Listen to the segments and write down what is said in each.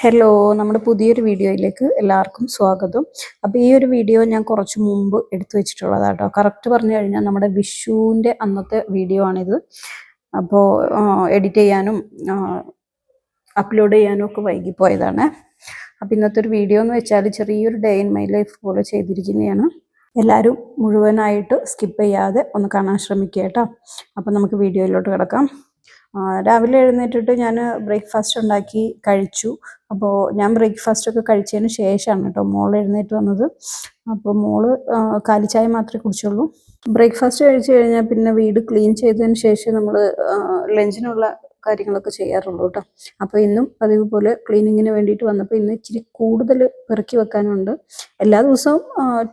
Hello നമ്മുടെ പുതിയൊരു വീഡിയോയിലേക്ക് എല്ലാവർക്കും സ്വാഗതം. അപ്പോൾ ഈ ഒരു വീഡിയോ ഞാൻ കുറച്ച് മുമ്പ് എടുത്തു വെച്ചിട്ടുള്ളതാണ് കേട്ടോ കറക്റ്റ് പറഞ്ഞു കഴിഞ്ഞാൽ നമ്മുടെ വിഷുവിന്റെ അന്നത്തെ വീഡിയോ ആണിത്. അപ്പോൾ എഡിറ്റ് ചെയ്യാനും അപ്ലോഡ് ചെയ്യാനും ഒക്കെ വൈകിപ്പോയതാണ്. അപ്പോൾ ഇന്നത്തെ ഒരു വീഡിയോ എന്ന് വെച്ചാൽ ചെറിയൊരു ഡേ ഇൻ മൈ ലൈഫ് പോലെ ചെയ്തിരിക്കുന്നതാണ്. എല്ലാവരും മുഴുവനായിട്ട് സ്കിപ്പ് ചെയ്യാതെ ഒന്ന് കാണാൻ ശ്രമിക്കുക കേട്ടോ. അപ്പോൾ നമുക്ക് വീഡിയോയിലോട്ട് കിടക്കാം. രാവിലെ എഴുന്നേറ്റിട്ട് ഞാൻ ബ്രേക്ക്ഫാസ്റ്റ് ഉണ്ടാക്കി കഴിച്ചു. അപ്പോൾ ഞാൻ ബ്രേക്ക്ഫാസ്റ്റ് ഒക്കെ കഴിച്ചതിന് ശേഷമാണ് കേട്ടോ മോൾ എഴുന്നേറ്റ് വന്നത്. അപ്പോൾ മോൾ കാലിച്ചായ മാത്രമേ കുടിച്ചുള്ളൂ. ബ്രേക്ക്ഫാസ്റ്റ് കഴിച്ചു കഴിഞ്ഞാൽ പിന്നെ വീട് ക്ലീൻ ചെയ്തതിന് ശേഷം നമ്മൾ ലഞ്ചിനുള്ള കാര്യങ്ങളൊക്കെ ചെയ്യാറുള്ളൂ കേട്ടോ. അപ്പോൾ ഇന്നും പതിവ് ക്ലീനിങ്ങിന് വേണ്ടിയിട്ട് വന്നപ്പോൾ ഇന്ന് ഇച്ചിരി കൂടുതൽ പെറുക്കി വെക്കാനുണ്ട്. എല്ലാ ദിവസവും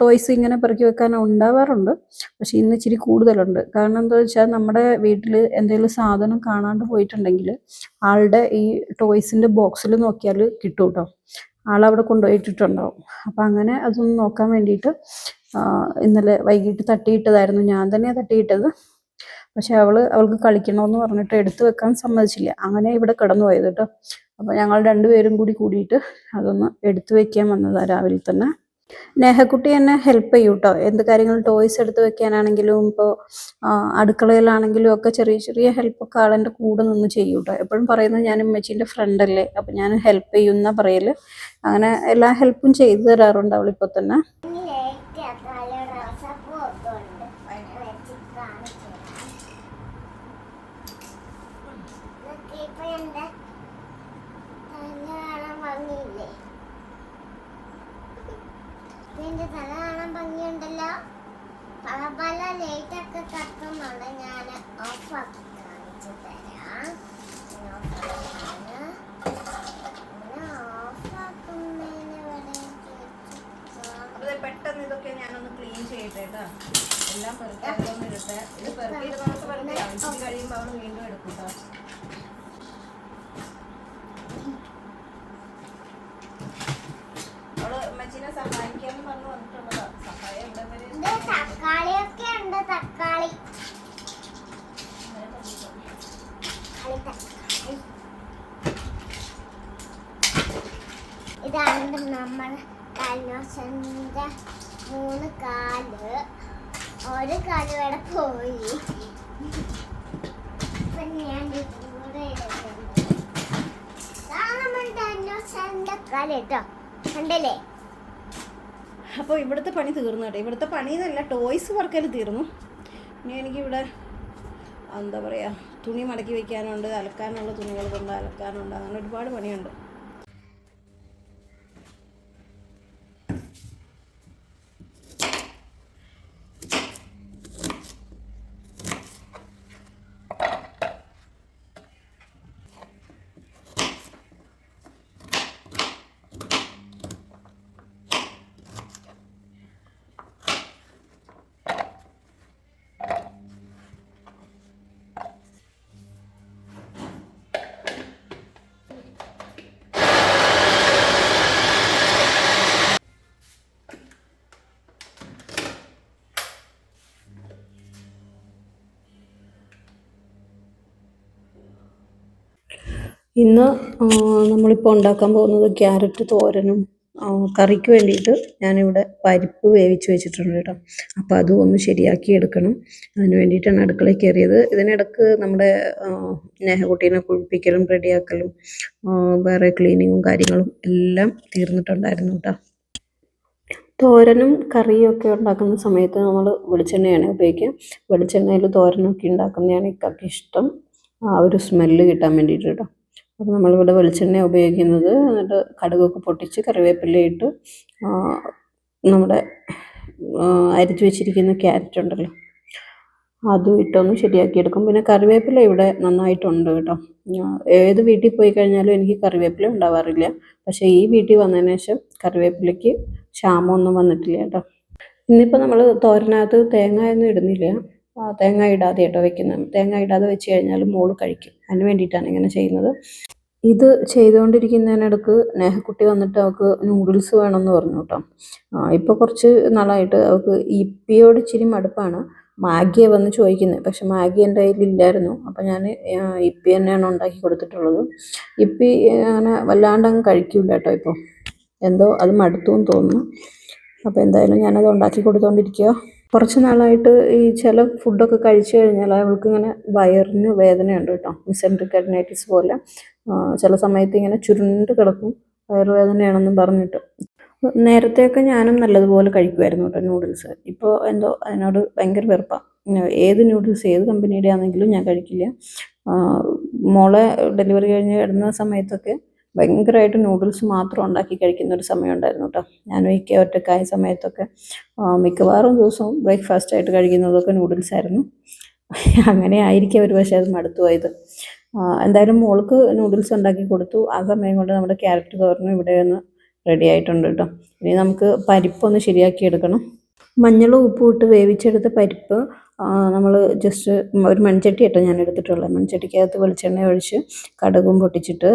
ടോയ്സ് ഇങ്ങനെ പെറുക്കി വെക്കാൻ ഉണ്ടാവാറുണ്ട്. പക്ഷെ ഇന്ന് ഇച്ചിരി കൂടുതലുണ്ട്. കാരണം എന്താ വെച്ചാൽ നമ്മുടെ വീട്ടിൽ എന്തെങ്കിലും സാധനം കാണാണ്ട് പോയിട്ടുണ്ടെങ്കിൽ ആളുടെ ഈ ടോയ്സിന്റെ ബോക്സിൽ നോക്കിയാൽ കിട്ടും കേട്ടോ ആളവിടെ കൊണ്ടുപോയിട്ടിട്ടുണ്ടാവും. അപ്പം അങ്ങനെ അതൊന്ന് നോക്കാൻ വേണ്ടിയിട്ട് ഇന്നലെ വൈകിട്ട് തട്ടിയിട്ടതായിരുന്നു. ഞാൻ തന്നെയാണ് തട്ടിയിട്ടത്. പക്ഷെ അവൾ അവൾക്ക് കളിക്കണമെന്ന് പറഞ്ഞിട്ട് എടുത്തു വെക്കാൻ സമ്മതിച്ചില്ല. അങ്ങനെ ഇവിടെ കിടന്നു പോയത് കേട്ടോ. അപ്പോൾ ഞങ്ങൾ രണ്ടുപേരും കൂടി കൂടിയിട്ട് അതൊന്ന് എടുത്തു വെക്കാൻ വന്നതാണ് രാവിലെ തന്നെ. നേഹക്കുട്ടി എന്നെ ഹെൽപ്പ് ചെയ്യൂ കേട്ടോ എന്ത് കാര്യങ്ങളും ടോയ്സ് എടുത്തു വെക്കാനാണെങ്കിലും ഇപ്പോൾ അടുക്കളയിലാണെങ്കിലും ഒക്കെ ചെറിയ ചെറിയ ഹെൽപ്പൊക്കെ ആളെന്റെ കൂടെ നിന്ന് ചെയ്യൂ കേട്ടോ എപ്പോഴും പറയുന്നത് ഞാൻ ഉമ്മച്ചീന്റെ ഫ്രണ്ട് അല്ലേ? അപ്പം ഞാൻ ഹെൽപ്പ് ചെയ്യുന്ന പറയൽ അങ്ങനെ എല്ലാ ഹെൽപ്പും ചെയ്തു തരാറുണ്ട് അവളിപ്പോൾ തന്നെ ഇതിലേക്ക് തല റോസാപ്പൂ ഒക്കെ ഉണ്ട് വെച്ച് കാണിച്ചു തരാം. ഇതൊക്കെ ഇപ്പൊ എന്റെ തല കാണാൻ ഭംഗിയില്ലേ നിന്റെ തല കാണാൻ ഭംഗിയുണ്ടല്ലോ. പല പല ലൈറ്റ് ഒക്കെ കത്തുന്നുണ്ട് ഞാൻ ഓഫ് ആക്കി കാണിച്ചു തരാം. പെട്ടെന്ന് ഇതൊക്കെ ഞാനൊന്ന് ക്ലീൻ ചെയ്യട്ടെ കേട്ടോ. എല്ലാം പെറുക്കാനൊന്നും ഇടട്ടെ. ഇത് പെർഫെക്റ്റ് നമുക്ക് വെറുതെ കഴിയുമ്പോൾ അവൾ വീണ്ടും എടുക്കും കേട്ടോ. ഡൈനോസറിന്റെ മൂന്ന് കാൽ. ഒരു കാൽ ഇവിടെ പോയി. ഞാൻ കണ്ടല്ലേ? ഇവിടുത്തെ പണി തീർന്നു കേട്ടോ. ഇവിടുത്തെ പണി എന്നല്ല ടോയ്സ് വർക്കൽ തീർന്നു. ഇനി എനിക്കിവിടെ എന്താ പറയാ തുണി മടക്കി വെക്കാനുണ്ട് അലക്കാനുള്ള തുണികൾ കൊണ്ട് അലക്കാനുണ്ട്. അങ്ങനെ ഒരുപാട് പണിയുണ്ട്. ഇന്ന് നമ്മളിപ്പോൾ ഉണ്ടാക്കാൻ പോകുന്നത് ക്യാരറ്റ് തോരനും കറിക്ക് വേണ്ടിയിട്ട് ഞാനിവിടെ പരിപ്പ് വേവിച്ച് വെച്ചിട്ടുണ്ട് കേട്ടോ. അപ്പോൾ അതും ഒന്ന് ശരിയാക്കി എടുക്കണം. അതിന് വേണ്ടിയിട്ടാണ് അടുക്കളയിൽ കയറിയത്. ഇതിനിടക്ക് നമ്മുടെ ആ, കുളിപ്പിക്കലും റെഡിയാക്കലും വേറെ ക്ലീനിങ്ങും കാര്യങ്ങളും എല്ലാം തീർന്നിട്ടുണ്ടായിരുന്നു കേട്ടോ. തോരനും കറിയും ഒക്കെ ഉണ്ടാക്കുന്ന സമയത്ത് നമ്മൾ വെളിച്ചെണ്ണയാണ് ഉപയോഗിക്കുക. വെളിച്ചെണ്ണയിൽ തോരനൊക്കെ ഉണ്ടാക്കുന്നതാണ് ഇക്കൊക്കെ ഇഷ്ടം. ആ ഒരു സ്മെല്ല് കിട്ടാൻ വേണ്ടിയിട്ട് കേട്ടോ. അപ്പോൾ നമ്മളിവിടെ വെളിച്ചെണ്ണ ഉപയോഗിക്കുന്നത് എന്നിട്ട് കടുകൊക്കെ പൊട്ടിച്ച് കറിവേപ്പിലയിട്ട് നമ്മുടെ അരിച്ചു വെച്ചിരിക്കുന്ന ക്യാരറ്റ് ഉണ്ടല്ലോ അതും ഇട്ടൊന്ന് ശരിയാക്കിയെടുക്കും. പിന്നെ കറിവേപ്പില ഇവിടെ നന്നായിട്ടുണ്ട് കേട്ടോ. ഏത് വീട്ടിൽ പോയി കഴിഞ്ഞാലും എനിക്ക് കറിവേപ്പില ഉണ്ടാവാറില്ല. പക്ഷേ ഈ വീട്ടിൽ വന്നതിന് ശേഷം കറിവേപ്പിലയ്ക്ക് ക്ഷാമമൊന്നും വന്നിട്ടില്ല കേട്ടോ. ഇന്നിപ്പോൾ നമ്മൾ തോരനകത്ത് തേങ്ങ ഒന്നും ഇടുന്നില്ല. തേങ്ങ ഇടാതെ കേട്ടോ വെക്കുന്നത് തേങ്ങ ഇടാതെ വെച്ച് കഴിഞ്ഞാൽ മോൾ കഴിക്കും. അതിന് വേണ്ടിയിട്ടാണ് ഇങ്ങനെ ചെയ്യുന്നത്. ഇത് ചെയ്തുകൊണ്ടിരിക്കുന്നതിനിടക്ക് നേഹക്കുട്ടി വന്നിട്ട് അവൾക്ക് നൂഡിൽസ് വേണമെന്ന് പറഞ്ഞു കേട്ടോ. ഇപ്പോൾ കുറച്ച് നാളായിട്ട് അവൾക്ക് ഇപ്പിയോട് ഇച്ചിരി മടുപ്പാണ്. മാഗിയെ വന്ന് ചോദിക്കുന്നത് പക്ഷെ മാഗി എന്റെ കയ്യിലില്ലായിരുന്നു. അപ്പം ഞാൻ ഇപ്പി തന്നെയാണ് ഉണ്ടാക്കി കൊടുത്തിട്ടുള്ളത്. ഇപ്പി അങ്ങനെ വല്ലാണ്ട് അങ്ങ് കഴിക്കില്ല കേട്ടോ ഇപ്പോൾ എന്തോ അത് മടുത്തു എന്ന് തോന്നുന്നു. അപ്പോൾ എന്തായാലും ഞാനത് ഉണ്ടാക്കി കൊടുത്തുകൊണ്ടിരിക്കുക കുറച്ച് നാളായിട്ട് ഈ ചില ഫുഡൊക്കെ കഴിച്ചു കഴിഞ്ഞാൽ അവൾക്ക് ഇങ്ങനെ വയറിന് വേദനയുണ്ട് കേട്ടോ. മിസെൻട്രിക് അഡ്നൈറ്റിസ് പോലെ. ചില സമയത്ത് ഇങ്ങനെ ചുരുണ്ട് കിടക്കും. വയറുവേദനയാണെന്നും പറഞ്ഞിട്ട്. നേരത്തെയൊക്കെ ഞാനും നല്ലതുപോലെ കഴിക്കുമായിരുന്നു കേട്ടോ നൂഡിൽസ്. ഇപ്പോൾ എന്തോ അതിനോട് ഭയങ്കര വെറുപ്പാണ് ഏത് നൂഡിൽസ് ഏത് കമ്പനിയുടെ ആണെങ്കിലും ഞാൻ കഴിക്കില്ല. മോളെ ഡെലിവറി കഴിഞ്ഞ് കിടന്ന സമയത്തൊക്കെ ഭയങ്കരമായിട്ട് നൂഡിൽസ് മാത്രം ഉണ്ടാക്കി കഴിക്കുന്ന ഒരു സമയമുണ്ടായിരുന്നു കേട്ടോ ഞാനും ഇക്ക ഒറ്റക്കായ സമയത്തൊക്കെ മിക്കവാറും ദിവസവും ബ്രേക്ക്ഫാസ്റ്റ് ആയിട്ട് കഴിക്കുന്നതൊക്കെ നൂഡിൽസ് ആയിരുന്നു. അങ്ങനെ ആയിരിക്കും ഒരു പക്ഷേ അത് മടുത്തു പോയത്. എന്തായാലും മോൾക്ക് നൂഡിൽസ് ഉണ്ടാക്കി കൊടുത്തു. ആ സമയം കൊണ്ട് നമ്മുടെ ക്യാരറ്റ് തോരനും ഇവിടെ ഒന്ന് റെഡി ആയിട്ടുണ്ട് കേട്ടോ ഇനി നമുക്ക് പരിപ്പൊന്ന് ശരിയാക്കി എടുക്കണം. മഞ്ഞളും ഉപ്പും ഇട്ട് വേവിച്ചെടുത്ത പരിപ്പ് നമ്മൾ ജസ്റ്റ് ഒരു മൺചട്ടി ഇട്ടോ ഞാൻ എടുത്തിട്ടുള്ളത്. മൺചട്ടിക്കകത്ത് വെളിച്ചെണ്ണ ഒഴിച്ച് കടുകും പൊട്ടിച്ചിട്ട്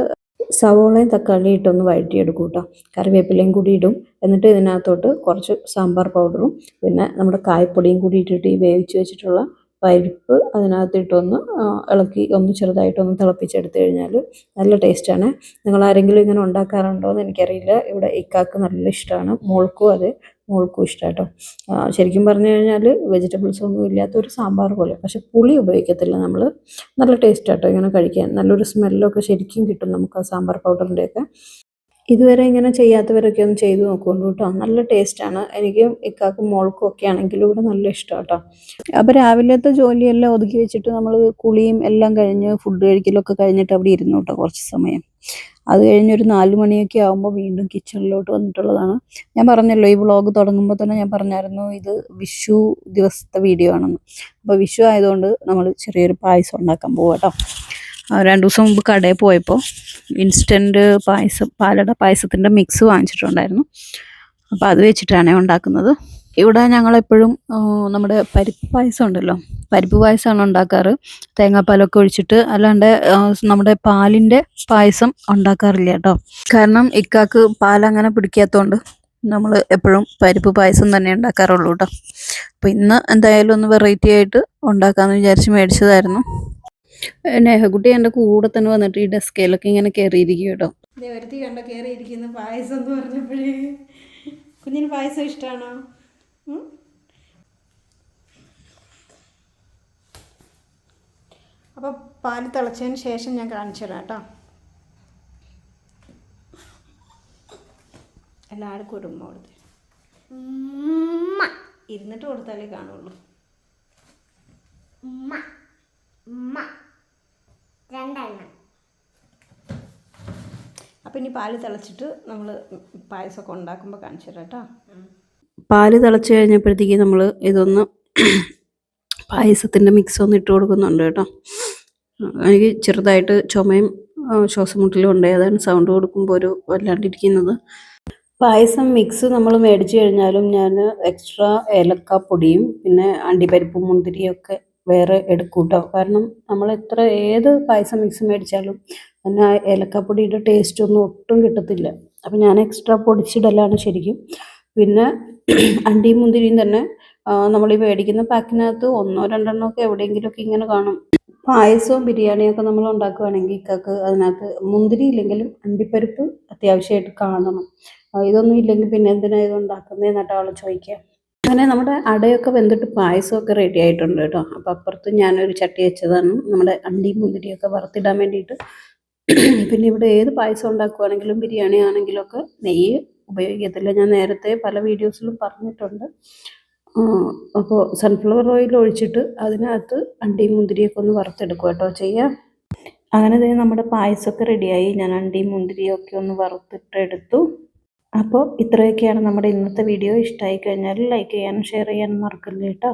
സവോളയും തക്കാളിയും ഇട്ടൊന്ന് വഴറ്റിയെടുക്കും കേട്ടോ. കറിവേപ്പിലയും കൂടി ഇടും. എന്നിട്ട് ഇതിനകത്തോട്ട് കുറച്ച് സാമ്പാർ പൗഡറും പിന്നെ നമ്മുടെ കായപ്പൊടിയും കൂടി ഇട്ടിട്ട് ഈ വേവിച്ച് വെച്ചിട്ടുള്ള പരിപ്പ് അതിനകത്തിട്ടൊന്ന് ഇളക്കി ഒന്ന് ചെറുതായിട്ടൊന്ന് തിളപ്പിച്ചെടുത്ത് കഴിഞ്ഞാൽ നല്ല ടേസ്റ്റാണ്. നിങ്ങൾ ആരെങ്കിലും ഇങ്ങനെ ഉണ്ടാക്കാറുണ്ടോ എന്ന് എനിക്കറിയില്ല. ഇവിടെ ഇക്കാക്ക് നല്ല ഇഷ്ടമാണ് മോൾക്കും അതെ മോൾക്കും ഇഷ്ടം കേട്ടോ ശരിക്കും പറഞ്ഞു കഴിഞ്ഞാൽ വെജിറ്റബിൾസ് ഒന്നും ഇല്ലാത്ത ഒരു സാമ്പാർ പോലെ. പക്ഷെ പുളി ഉപയോഗിക്കത്തില്ല നമ്മൾ നല്ല ടേസ്റ്റ് ഇങ്ങനെ കഴിക്കാൻ. നല്ലൊരു സ്മെല്ലൊക്കെ ശരിക്കും കിട്ടും നമുക്ക് ആ സാമ്പാർ പൗഡറിന്റെയൊക്കെ ഇതുവരെ ഇങ്ങനെ ചെയ്യാത്തവരൊക്കെ ഒന്ന് ചെയ്തു നോക്കുള്ളൂ കേട്ടോ. നല്ല ടേസ്റ്റാണ് എനിക്ക് ഇക്കാക്കും മോൾക്കും ഒക്കെ ആണെങ്കിലും ഇവിടെ നല്ല ഇഷ്ടം കേട്ടോ അപ്പോൾ രാവിലത്തെ ജോലിയെല്ലാം ഒതുക്കി വെച്ചിട്ട് നമ്മൾ കുളിയും എല്ലാം കഴിഞ്ഞ് ഫുഡ് കഴിക്കലൊക്കെ കഴിഞ്ഞിട്ട് അവിടെ ഇരുന്നു കേട്ടോ കുറച്ച് സമയം. അത് കഴിഞ്ഞ് ഒരു നാല് മണിയൊക്കെ ആകുമ്പോൾ വീണ്ടും കിച്ചണിലോട്ട് വന്നിട്ടുള്ളതാണ്. ഞാൻ പറഞ്ഞല്ലോ ഈ വ്ളോഗ് തുടങ്ങുമ്പോൾ തന്നെ ഞാൻ പറഞ്ഞായിരുന്നു ഇത് വിഷു ദിവസത്തെ വീഡിയോ ആണെന്ന്. അപ്പോൾ വിഷു ആയതുകൊണ്ട് നമ്മൾ ചെറിയൊരു പായസം ഉണ്ടാക്കാൻ പോവാം കേട്ടോ. രണ്ട് ദിവസം മുമ്പ് കടയിൽ പോയപ്പോൾ ഇൻസ്റ്റന്റ് പായസം പാലട പായസത്തിന്റെ മിക്സ് വാങ്ങിച്ചിട്ടുണ്ടായിരുന്നു. അപ്പോൾ അത് വെച്ചിട്ടാണ് ഉണ്ടാക്കുന്നത്. ഇവിടെ ഞങ്ങളെപ്പോഴും നമ്മുടെ പരിപ്പ് പായസം ഉണ്ടല്ലോ. പരിപ്പ് പായസമാണ് ഉണ്ടാക്കാറ്. തേങ്ങാപ്പാലൊക്കെ ഒഴിച്ചിട്ട് അല്ലാണ്ട് നമ്മുടെ പാലിന്റെ പായസം ഉണ്ടാക്കാറില്ല കേട്ടോ. കാരണം ഇക്കാക്ക് പാലങ്ങനെ പിടിക്കാത്തതുകൊണ്ട് നമ്മൾ എപ്പോഴും പരിപ്പ് പായസം തന്നെ ഉണ്ടാക്കാറുള്ളൂ കേട്ടോ. അപ്പോൾ ഇന്ന് എന്തായാലും ഒന്ന് വെറൈറ്റി ആയിട്ട് ഉണ്ടാക്കാമെന്ന് വിചാരിച്ച് മേടിച്ചതായിരുന്നു. നേഹക്കുട്ടി എന്റെ കൂടെ തന്നെ വന്നിട്ട് ഈ ഡെസ്കയിലൊക്കെ ഇങ്ങനെ കയറിയിരിക്കും കേട്ടോ. ദേവരത്തി കണ്ട കയറിയിരിക്കുന്ന പായസം എന്ന് പറഞ്ഞപ്പോഴേ. കുഞ്ഞിന് പായസം ഇഷ്ടമാണോ? അപ്പോൾ പാൽ തിളച്ചതിന് ശേഷം ഞാൻ കാണിച്ചു തരാം കേട്ടോ. എല്ലാവർക്കും ഒരു ഉമ്മ കൊടുത്ത് ഇരുന്നിട്ട് കൊടുത്താലേ കാണുള്ളൂ. ഉമ്മ രണ്ടെണ്ണം അപ്പോൾ ഇനി പാൽ തിളച്ചിട്ട് നമ്മൾ പായസമൊക്കെ ഉണ്ടാക്കുമ്പോൾ കാണിച്ചു തരാം കേട്ടോ. പാൽ തിളച്ച് കഴിഞ്ഞപ്പോഴത്തേക്ക് നമ്മൾ ഇതൊന്ന് പായസത്തിന്റെ മിക്സ് ഒന്ന് ഇട്ട് കൊടുക്കുന്നുണ്ട് കേട്ടോ. എനിക്ക് ചെറുതായിട്ട് ചുമയും ശ്വാസം ശ്വാസമുട്ടലും ഉണ്ട്. അതാണ് സൗണ്ട് കൊടുക്കുമ്പോൾ ഒരു വല്ലാണ്ടിരിക്കുന്നത്. പായസം മിക്സ് നമ്മൾ മേടിച്ചു കഴിഞ്ഞാലും ഞാൻ എക്സ്ട്രാ ഏലക്ക പൊടിയും പിന്നെ അണ്ടിപ്പരിപ്പും മുന്തിരിയൊക്കെ വേറെ എടുക്കും കേട്ടോ. കാരണം നമ്മൾ എത്ര ഏത് പായസം മിക്സ് മേടിച്ചാലും അതിന് ഏലക്കപ്പൊടിയുടെ ടേസ്റ്റ് ഒന്നും ഒട്ടും കിട്ടത്തില്ല. അപ്പം ഞാൻ എക്സ്ട്രാ പൊടിച്ചിടലാണ് ശരിക്കും. പിന്നെ അണ്ടിയും മുന്തിരിയും തന്നെ നമ്മൾ ഈ മേടിക്കുന്ന പാക്കിനകത്ത് ഒന്നോ രണ്ടെണ്ണോ ഒക്കെ എവിടെയെങ്കിലുമൊക്കെ ഇങ്ങനെ കാണും. പായസവും ബിരിയാണിയൊക്കെ നമ്മൾ ഉണ്ടാക്കുകയാണെങ്കിൽ ഇക്കക്ക് അതിനകത്ത് മുന്തിരി ഇല്ലെങ്കിലും അണ്ടിപ്പരിപ്പ് അത്യാവശ്യമായിട്ട് കാണണം. ഇതൊന്നും ഇല്ലെങ്കിൽ പിന്നെ എന്തിനാ ഇത് ഉണ്ടാക്കുന്നതെന്നിട്ട് ആൾ ചോദിക്കുക. അങ്ങനെ നമ്മുടെ അടയൊക്കെ വെന്തിട്ട് പായസമൊക്കെ റെഡി ആയിട്ടുണ്ട് കേട്ടോ. അപ്പോൾ അപ്പുറത്ത് ഞാനൊരു ചട്ടി വെച്ചതാണ്. നമ്മുടെ അണ്ടിയും മുന്തിരിയൊക്കെ വറുത്തിടാൻ വേണ്ടിയിട്ട് പിന്നെ ഇവിടെ ഏത് പായസം ഉണ്ടാക്കുവാണെങ്കിലും ബിരിയാണി ആണെങ്കിലും ഒക്കെ നെയ്യ് ഉപയോഗിക്കത്തില്ല. ഞാൻ നേരത്തെ പല വീഡിയോസിലും പറഞ്ഞിട്ടുണ്ട്. അപ്പോൾ സൺഫ്ലവർ ഓയിൽ ഒഴിച്ചിട്ട് അതിനകത്ത് അണ്ടിയും മുന്തിരിയൊക്കെ ഒന്ന് വറുത്തെടുക്കുക കേട്ടോ ചെയ്യാം. അങ്ങനെ തന്നെ നമ്മുടെ പായസമൊക്കെ റെഡിയായി ഞാൻ അണ്ടിയും മുന്തിരിയും ഒക്കെ ഒന്ന് വറുത്തിട്ടെടുത്തു. അപ്പോൾ ഇത്രയൊക്കെയാണ് നമ്മുടെ ഇന്നത്തെ വീഡിയോ ഇഷ്ടമായി കഴിഞ്ഞാൽ ലൈക്ക് ചെയ്യാനും ഷെയർ ചെയ്യാനും മറക്കല്ലേ കേട്ടോ.